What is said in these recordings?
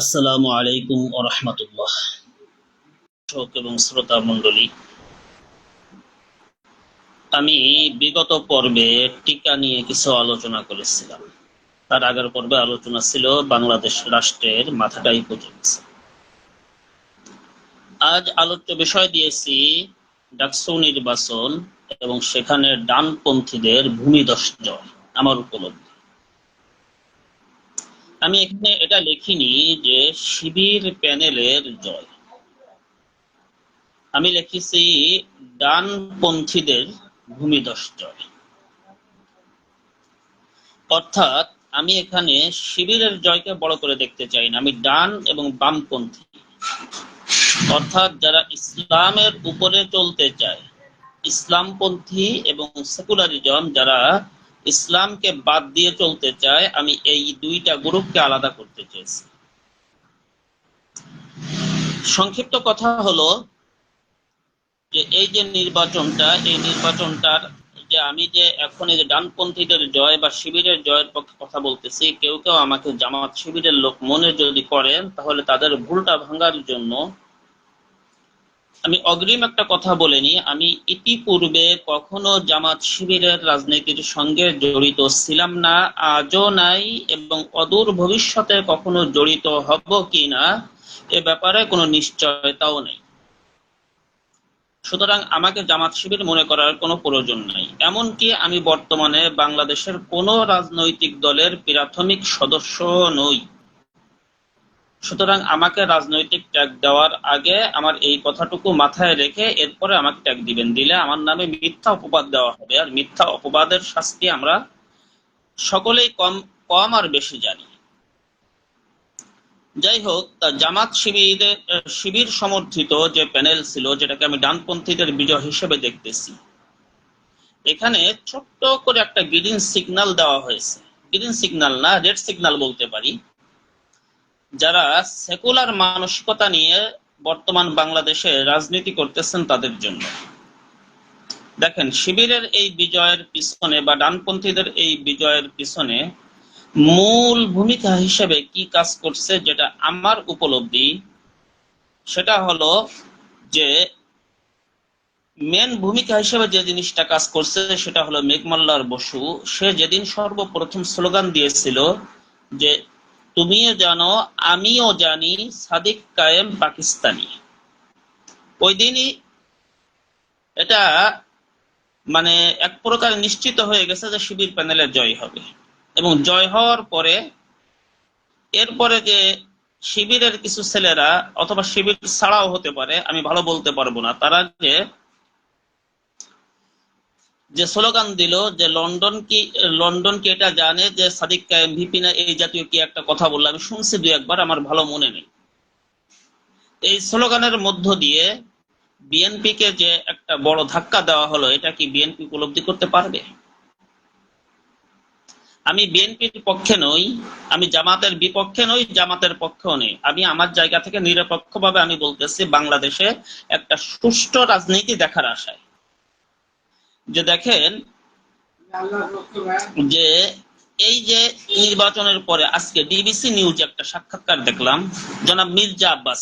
আসসালামু আলাইকুম ও রহমতুল্লাহ। দর্শক এবং শ্রোতা আমি বিগত পর্বে টিকা নিয়ে কিছু আলোচনা করেছিলাম। তার আগের পর্বে আলোচনা ছিল বাংলাদেশ রাষ্ট্রের মাথাটাই পর্যন্ত আজ আলোচ্য বিষয় দিয়েছি ডাকসু নির্বাচন এবং সেখানে ডানপন্থীদের ভূমিদস্য আমার উপলব্ধি। আমি এখানে এটা লিখিনি যে শিবির প্যানেলের জয়। আমি লিখেছি ডানপন্থীদের ভূমিদশ জয়। অর্থাৎ আমি এখানে শিবিরের জয়কে বড় করে দেখতে চাই না। আমি ডান এবং বামপন্থী। অর্থাৎ যারা ইসলামের উপরে চলতে চায়, ইসলামপন্থী এবং সেকুলারিজম, যারা ইসলামকে বাদ দিয়ে চলতে চায়, আমি এই দুইটা গ্রুপকে আলাদা করতে চেয়েছি। সংক্ষিপ্ত কথা হলো যে, এই যে নির্বাচনটা, এই নির্বাচনটার যে আমি যে এখন এই যে ডানপন্থীদের জয় বা শিবিরের জয়ের পক্ষে কথা বলতেছি, কেউ কেউ আমাকে জামাত শিবিরের লোক মনে যদি করেন, তাহলে তাদের ভুলটা ভাঙার জন্য আমি অগ্রিম একটা কথা বলিনি আমি ইতিপূর্বে কখনো জামাত শিবিরের রাজনীতির সঙ্গে জড়িত ছিলাম না, আজও নাই এবং অদূর ভবিষ্যতে কখনো জড়িত হব কি না এ ব্যাপারে কোনো নিশ্চয়তাও নেই। সুতরাং আমাকে জামাত শিবির মনে করার কোনো প্রয়োজন নাই। এমনকি আমি বর্তমানে বাংলাদেশের কোনো রাজনৈতিক দলের প্রাথমিক সদস্য নই। সুতরাং আমাকে রাজনৈতিক ট্যাগ দেওয়ার আগে আমার এই কথাটুকু মাথায় রেখে এরপরে আমাকে ট্যাগ দিবেন। দিলে আমার নামে মিথ্যা অপবাদ দেওয়া হবে। আর মিথ্যা অপবাদের শাস্তি আমরা সকলেই কম কম আর বেশি জানি। যাই হোক, তা জামাত শিবিরের, শিবির সমর্থিত যে প্যানেল ছিল, যেটাকে আমি ডানপন্থীদের বিজয় হিসেবে দেখতেছি, এখানে ছোট্ট করে একটা গ্রিন সিগন্যাল দেওয়া হয়েছে। গ্রিন সিগন্যাল না রেড সিগন্যাল বলতে পারি। যারা সেকুলার মানসিকতা নিয়ে বর্তমান বাংলাদেশে রাজনীতি করতেছেন তাদের জন্য। দেখেন, শিবিরের এই বিজয়ের পিছনে বা ডানপন্থীদের এই বিজয়ের পিছনে মূল ভূমিকা হিসেবে কি কাজ করছে যেটা আমার উপলব্ধি, সেটা হলো যে মেন ভূমিকা হিসেবে যে জিনিসটা কাজ করছে সেটা হলো মেঘমাল্লার বসু। সে যেদিন সর্বপ্রথম স্লোগান দিয়েছিল যে তুমিও জানো, আমিও জানি, সাদিক কায়েম পাকিস্তানি। ওই দিনই এটা মানে এক প্রকার নিশ্চিত হয়ে গেছে যে শিবির প্যানেলের জয় হবে। এবং জয় হওয়ার পরে, এরপরে যে শিবিরের কিছু ছেলেরা অথবা শিবির ছাড়াও হতে পারে, আমি ভালো বলতে পারব না, তারা যে যে স্লোগান দিল যে লন্ডন কি লন্ডন কি এটা জানে যে সাদিক কায়েম, ভিপি না, এই জাতীয় কি একটা কথা বলল? আমি শুনছি দুই একবার, আমার ভালো মনে নেই। এই স্লোগানের মধ্য দিয়ে বিএনপি কে যে একটা বড় ধাক্কা দেওয়া হলো, এটা কি বিএনপি উপলব্ধি করতে পারবে? আমি বিএনপির পক্ষে নই, আমি জামাতের বিপক্ষে নই, জামাতের পক্ষেও নেই। আমি আমার জায়গা থেকে নিরপেক্ষভাবে আমি বলতেছি, বাংলাদেশে একটা সুষ্ঠু রাজনীতি দেখার আশায়। যে দেখেন যে এই যে নির্বাচনের পরে আজকে ডিবিসি নিউজে একটা সাক্ষাৎকার দেখলাম, জনাব মির্জা আব্বাস।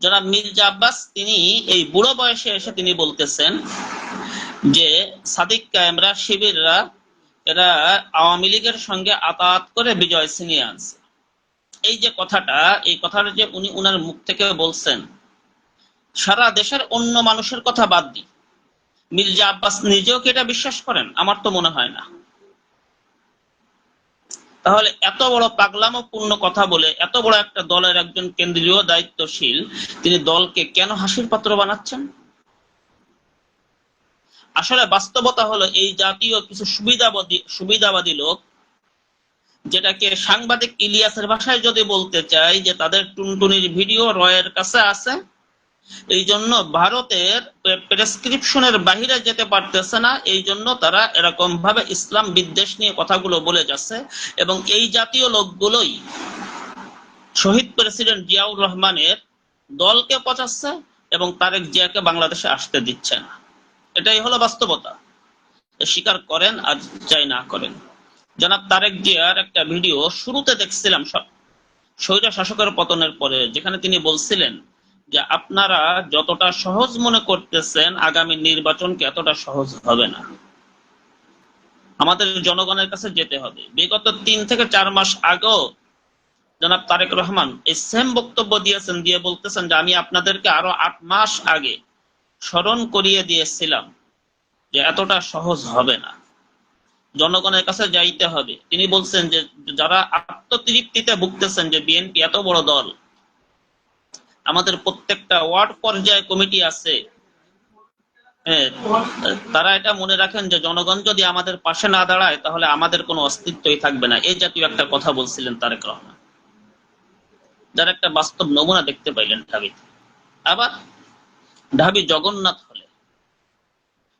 জনাব মির্জা আব্বাস তিনি এই বুড়ো বয়সে এসে তিনি বলতেছেন যে সাদিক কায়েমরা, শিবিররা, এরা আওয়ামী লীগের সঙ্গে আতাত করে বিজয় ছিনিয়ে আনছে। এই যে কথাটা, এই কথাটা যে উনি উনার মুখ থেকে বলছেন, সারা দেশের অন্য মানুষের কথা বাদ দিই মির্জা আব্বাস নিজেও কি এটা বিশ্বাস করেন? আমার তো মনে হয় না। তাহলে এত বড় পাগলামপূর্ণ কথা বলে এত বড় একটা দলের একজন কেন্দ্রীয় দায়িত্বশীল, তিনি দলকে কেন হাসির পাত্র বানাচ্ছেন? আসলে বাস্তবতা হলো এই জাতীয় কিছু সুবিধাবাদী সুবিধাবাদী লোক, যেটাকে সাংবাদিক ইলিয়াসের ভাষায় যদি বলতে চাই যে তাদের টুনটুনির ভিডিও রয়ের কাছে আছে এই জন্য ভারতের প্রেসক্রিপশনের বাহিরে যেতে পারতেছে না এই জন্য তারা এরকম ভাবে ইসলাম বিদ্বেষ নিয়ে কথাগুলো বলে যাচ্ছে এবং এই জাতীয় লোকগুলোই শহীদ প্রেসিডেন্ট জিয়াউর রহমানের দলকে পচাচ্ছে এবং তারেক জিয়াকে বাংলাদেশে আসতে দিচ্ছে না। এটাই হলো বাস্তবতা। স্বীকার করেন আর যাই না করেন। জনাব তারেক জিয়ার একটা ভিডিও শুরুতে দেখছিলাম সব। স্বৈরা শাসকের পতনের পরে, যেখানে তিনি বলছিলেন যে আপনারা যতটা সহজ মনে করতেছেন আগামী নির্বাচনকে এতটা সহজ হবে না। আমাদের জনগণের কাছে যেতে হবে। বিগত তিন থেকে চার মাস আগেও জনাব তারেক রহমান এই সেম বক্তব্য দিয়েছেন, দিয়ে বলতেছেন যে আমি আপনাদেরকে আরও আট মাস আগে স্মরণ করিয়ে দিয়েছিলাম যে এতটা সহজ হবে না। জনগণের কাছে যাইতে হবে। তিনি বলছেন যে যারা আত্মতৃপ্তিতে ভুগতেছেন যে বিএনপি এত বড় দল আমাদের প্রত্যেকটা ওয়ার্ড পর্যায়ে কমিটি আছে। হ্যাঁ, তারা এটা মনে রাখেন যে জনগণ যদি আমাদের পাশে না দাঁড়ায় তাহলে আমাদের কোনো অস্তিত্বই থাকবে না। এই জাতীয় একটা কথা বলছিলেন তারেক রহমান। যার একটা বাস্তব নমুনা দেখতে পাইলেন ঢাবিতে। আবার ঢাবি জগন্নাথ হলে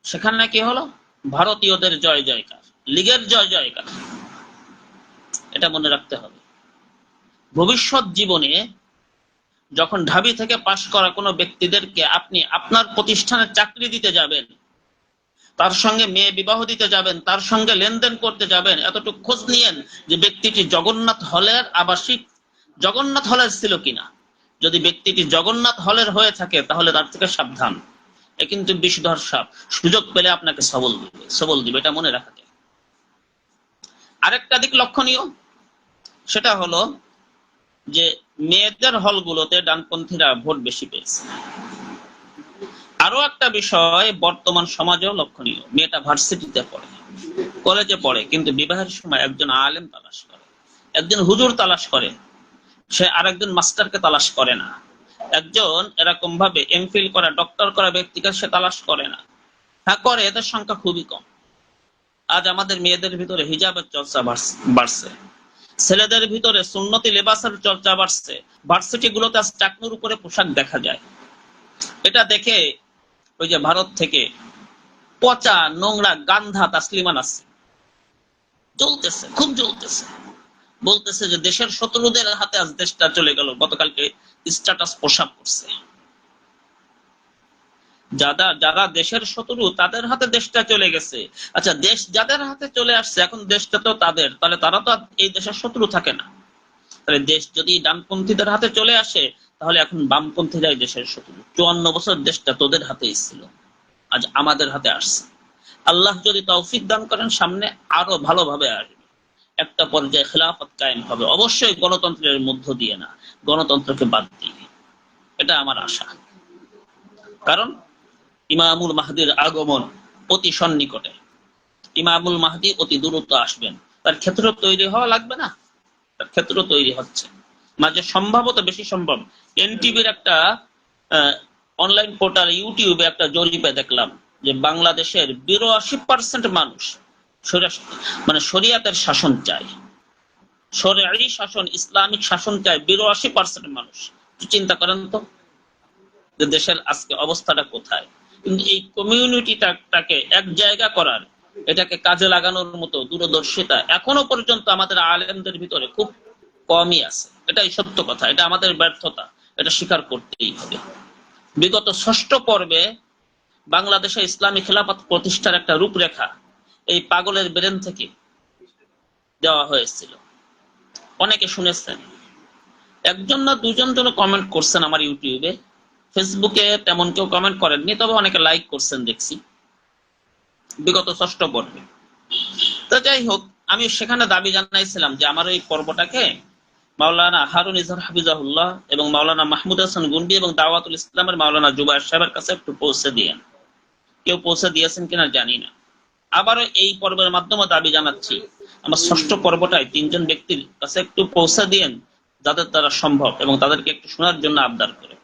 সেখানে কি হলো? ভারতীয়দের জয় জয়কার লীগের জয় জয়কার। এটা মনে রাখতে হবে। ভবিষ্যৎ জীবনে যখন ঢাবি থেকে পাশ করা কোনো ব্যক্তিদেরকে আপনি আপনার প্রতিষ্ঠানে চাকরি দিতে যাবেন, তার সঙ্গে মেয়ে বিবাহ দিতে যাবেন, তার সঙ্গে লেনদেন করতে যাবেন, এতটুকু খোঁজ নিয়েন যে ব্যক্তিটি জগন্নাথ হলের আবাসিক, জগন্নাথ হলের ছিল কিনা। যদি ব্যক্তিটি জগন্নাথ হলের হয়ে থাকে, তাহলে তার থেকে সাবধান। এ কিন্তু বিষধর সাপ। সুযোগ পেলে আপনাকে সবল দিবে সবল দিবে, এটা মনে রাখা যায় আরেকটা দিক লক্ষণীয়, সেটা হলো যে মেয়েদের হলগুলোতে ডানপন্থীরা ভোট বেশি পেয়েছে। আরও একটা বিষয়, বর্তমান সমাজেও লক্ষণীয়, মেয়েটা ভার্সিটিতে পড়ে, কলেজে পড়ে, কিন্তু বিবাহের সময় একজন আলেম তালাশ করে, একজন হুজুর তালাশ করে, সে আরেকজন মাস্টারকে তালাশ করে না। একজন এরকম ভাবে এমফিল করা, ডক্টর করা ব্যক্তিকে সে তালাশ করে না। হ্যাঁ করে, এদের সংখ্যা খুবই কম। আজ আমাদের মেয়েদের ভিতরে হিজাবের চর্চা বাড়ছে। ছেলেদের ভিতরে সুন্নতি লেবাসের চর্চা বাড়ছে। ভার্সিটি গুলোতে আজ চাকনুর উপরে পোশাক দেখা যায়। এটা দেখে ওই যে ভারত থেকে পচা, নোংরা গান্ধা তাসলিমান আছে জ্বলতেছে, খুব জ্বলতেছে। বলতেছে যে দেশের শত্রুদের হাতে আজ দেশটা চলে গেল। গতকালকে স্ট্যাটাস প্রসাব করছে। যারা যারা দেশের শত্রু, তাদের হাতে দেশটা চলে গেছে। আচ্ছা দেশ যাদের হাতে চলে আসছে, এখন দেশটা তো তাদের। তাহলে তারা তো এই দেশের শত্রু থাকে না। তাহলে দেশ যদি ডানপন্থীদের হাতে চলে আসে, তাহলে এখন বামপন্থীরাই দেশের শত্রু। চুয়ান্ন বছর দেশটা তোদের হাতেই ছিল। আজ আমাদের হাতে আসছে। আল্লাহ যদি তৌফিক দান করেন, সামনে আরও ভালোভাবে আসবে। একটা পর্যায়ে খেলাফত কায়েম হবে। অবশ্যই গণতন্ত্রের মধ্য দিয়ে না। গণতন্ত্রকে বাদ দিয়ে। এটা আমার আশা। কারণ ইমামুল মাহদির আগমন অতি সন্নিকটে। ইমামুল মাহদি অতি দূরত্ব আসবেন। তার ক্ষেত্র তৈরি হওয়া লাগবে না? তার ক্ষেত্র তৈরি হচ্ছে। মাঝে সম্ভবত বেশি সম্ভব। এনটিভির একটা অনলাইন পোর্টাল ইউটিউবে একটা জরিপে দেখলাম যে বাংলাদেশের বিরাশি পার্সেন্ট মানুষ শরিয়া- মানে শরিয়াতের শাসন চায়। শরিয়ারি শাসন, ইসলামিক শাসন চায় বিরাশি পার্সেন্ট মানুষ। চিন্তা করেন তো, যে দেশের আজকে অবস্থাটা কোথায়? এই কমিউনিটিটাকে এক জায়গা করার, এটাকে কাজে লাগানোর মতো দূরদর্শিতা এখনও পর্যন্ত আমাদের আলেমদের ভিতরে খুব কমই আছে। এটাই সত্য কথা, এটা আমাদের ব্যর্থতা, এটা স্বীকার করতেই হবে। বিগত ষষ্ঠ পর্বে বাংলাদেশে ইসলামী খেলাফত প্রতিষ্ঠার একটা রূপরেখা এই পাগলের ব্রেন থেকে দেওয়া হয়েছিল। অনেকে শুনেছেন। একজন না দুজন জন কমেন্ট করছেন আমার ইউটিউবে। ফেসবুকে তেমন কেউ কমেন্ট করেননি, তবে অনেকে লাইক করছেন দেখছি। বিগত ষষ্ঠ পর্বে। তো যাই হোক, আমি সেখানে দাবি জানাইছিলাম যে আমার এই পর্বটাকে মাওলানা হারুন ইজহার হাফিজাহুল্লাহ এবং মাওলানা মাহমুদ হাসান গুন্ডি এবং দাওয়াতুল ইসলামের মাওলানা জুবাইর সাহেবের কাছে একটু পৌঁছে দিয়েন। কেউ পৌঁছে দিয়েছেন কিনা জানি না। আবারও এই পর্বের মাধ্যমে দাবি জানাচ্ছি, আমার ষষ্ঠ পর্বটায় তিনজন ব্যক্তির কাছে একটু পৌঁছে দিয়েন, যাদের দ্বারা সম্ভব এবং তাদেরকে একটু শোনার জন্য আবদার করে।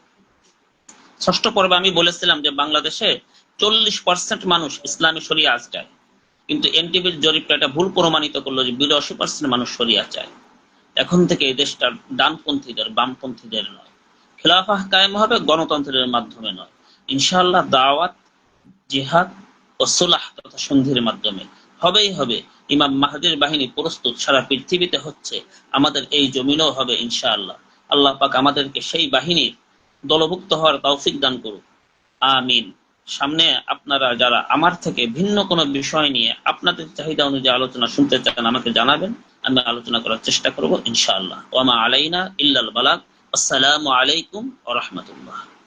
ষষ্ঠ পর্বে আমি বলেছিলাম যে বাংলাদেশে চল্লিশ পার্সেন্ট মানুষ ইসলামী আজ চায়। কিন্তু এনটিভির জরিপটা এটা ভুল প্রমাণিত করল যে বিরাশি পার্সেন্ট মানুষ শরিয়া চায়। এখন থেকে এই দেশটা ডানপন্থীদের, বামপন্থীদের নয়। খেলাফাহ কায়েম হবে, গণতন্ত্রের মাধ্যমে নয়। ইনশাআল্লাহ দাওয়াত, জিহাদ ও সুলাহ তথা সন্ধির মাধ্যমে। হবেই হবে। ইমাম মাহাদির বাহিনী প্রস্তুত সারা পৃথিবীতে হচ্ছে। আমাদের এই জমিনও হবে ইনশাআল্লাহ। আল্লাহ পাক আমাদেরকে সেই বাহিনীর দলভুক্ত হওয়ার তৌফিক দান করুক। আমিন। সামনে আপনারা যারা আমার থেকে ভিন্ন কোনো বিষয় নিয়ে আপনাদের চাহিদা অনুযায়ী আলোচনা শুনতে চান, আমাকে জানাবেন। আমি আলোচনা করার চেষ্টা করব ইনশাআল্লাহ। ওয়ামা আলাইনা ইল্লাল বালাক আসসালামু আলাইকুম ওয়া রাহমাতুল্লাহ।